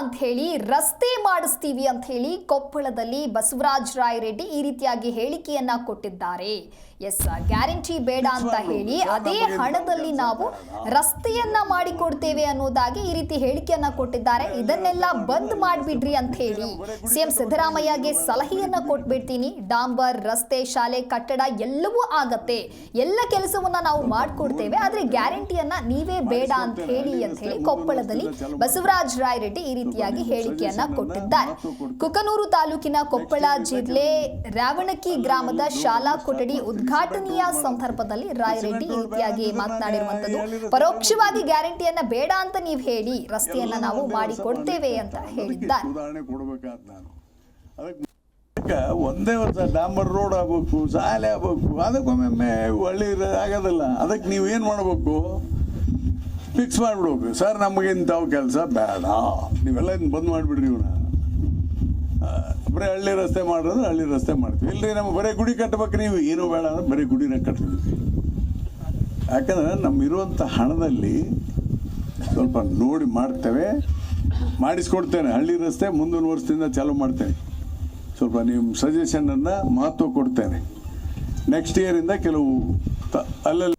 ಅಂತ ಹೇಳಿ ರಸ್ತೆ ಮಾಡಿಸ್ತೀವಿ ಅಂತ ಹೇಳಿ ಕೊಪ್ಪಳದಲ್ಲಿ ಬಸವರಾಜ ರಾಯರೆಡ್ಡಿ ಈ ರೀತಿಯಾಗಿ ಹೇಳಿಕೆಯನ್ನ ಕೊಟ್ಟಿದ್ದಾರೆ. ಎಸ್ ಗ್ಯಾರಂಟಿ ಬೇಡ ಅಂತ ಹೇಳಿ ಅದೇ ಹಣದಲ್ಲಿ ನಾವು ರಸ್ತೆಯನ್ನ ಮಾಡಿಕೊಡ್ತೇವೆ ಅನ್ನೋದಾಗಿ ಈ ರೀತಿ ಹೇಳಿಕೆಯನ್ನ ಕೊಟ್ಟಿದ್ದಾರೆ. ಇದನ್ನೆಲ್ಲ ಬಂದ್ ಮಾಡಿಬಿಡ್ರಿ ಅಂತ ಹೇಳಿ ಸಿಎಂ ಸಿದ್ದರಾಮಯ್ಯಗೆ ಸಲಹೆಯನ್ನ ಕೊಟ್ಬಿಡ್ತೀನಿ. ಡಾಂಬರ್ ರಸ್ತೆ ಶಾಲೆ ಕಟ್ಟಡ ಎಲ್ಲವೂ ಆಗತ್ತೆ. ಎಲ್ಲ ಕೆಲಸವನ್ನ ನಾವು ಮಾಡಿಕೊಡ್ತೇವೆ. ಆದ್ರೆ ಗ್ಯಾರಂಟಿಯನ್ನ ನೀವೇ ಬೇಡ ಅಂತ ಹೇಳಿ ಅಂತ ಹೇಳಿ ಕೊಪ್ಪಳದಲ್ಲಿ ಬಸವರಾಜ ರಾಯರೆಡ್ಡಿ ಈ ರೀತಿಯಾಗಿ ಹೇಳಿಕೆಯನ್ನ ಕೊಟ್ಟಿದ್ದಾರೆ. ಕುಕನೂರು ತಾಲೂಕಿನ ಕೊಪ್ಪಳ ಜಿಲ್ಲೆ ರಾವಣಕಿ ಗ್ರಾಮದ ಶಾಲಾ ಕೊಠಡಿ ಉದ್ಘಾಟನೆಯ ಸಂದರ್ಭದಲ್ಲಿ ರಾಯರೆಡ್ಡಿ ಈ ರೀತಿಯಾಗಿ ಮಾತನಾಡಿರುವಂತದ್ದು ಪರೋಕ್ಷವಾಗಿ ಗ್ಯಾರಂಟಿಯನ್ನ ಬೇಡ ಅಂತ ನೀವು ಹೇಳಿ ರಸ್ತೆಯನ್ನ ನಾವು ಮಾಡಿ ಕೊಡ್ತೇವೆ ಅಂತ ಹೇಳಿದ್ದಾರೆ. ಒಂದೇ ವರ್ಷ ಡಾಂಬರ್ ರೋಡ್ ಆಗ್ಬೇಕು ಶಾಲೆ ಆಗ್ಬೇಕು ಅದಕ್ಕೊಮ್ಮೆ ಒಳ್ಳೆ ಆಗೋದಿಲ್ಲ. ಅದಕ್ಕೆ ನೀವು ಏನು ಮಾಡಬೇಕು? ಫಿಕ್ಸ್ ಮಾಡಿಬಿಡ್ಬೇಕು. ಸರ್ ನಮಗೆ ಇಂಥವು ಕೆಲಸ ಬೇಡ. ನೀವೆಲ್ಲ ಇನ್ನು ಬಂದ್ ಮಾಡಿಬಿಡ್ರಿ ಇವನ್ನ ಬರೀ ಹಳ್ಳಿ ರಸ್ತೆ ಮಾಡಿದ್ರೆ ಹಳ್ಳಿ ರಸ್ತೆ ಮಾಡ್ತೀವಿ. ಇಲ್ಲರಿ ನಮ್ಗೆ ಬರೀ ಗುಡಿ ಕಟ್ಟಬೇಕು ನೀವು. ಏನು ಬೇಡ ಅಂದ್ರೆ ಬರೀ ಗುಡಿನ ಕಟ್ತೀವಿ ಯಾಕಂದ್ರೆ ನಮ್ಮಿರುವಂಥ ಹಣದಲ್ಲಿ ಸ್ವಲ್ಪ ನೋಡಿ ಮಾಡ್ತೇವೆ. ಮಾಡಿಸ್ಕೊಡ್ತೇನೆ. ಹಳ್ಳಿ ರಸ್ತೆ ಮುಂದಿನ ವರ್ಷದಿಂದ ಚಾಲೂ ಮಾಡ್ತೇನೆ. ಸ್ವಲ್ಪ ನಿಮ್ಮ ಸಜೆಷನನ್ನು ಮಹತ್ವ ಕೊಡ್ತೇನೆ. ನೆಕ್ಸ್ಟ್ ಇಯರಿಂದ ಕೆಲವು ತ- ಅಲ್ಲಲ್ಲಿ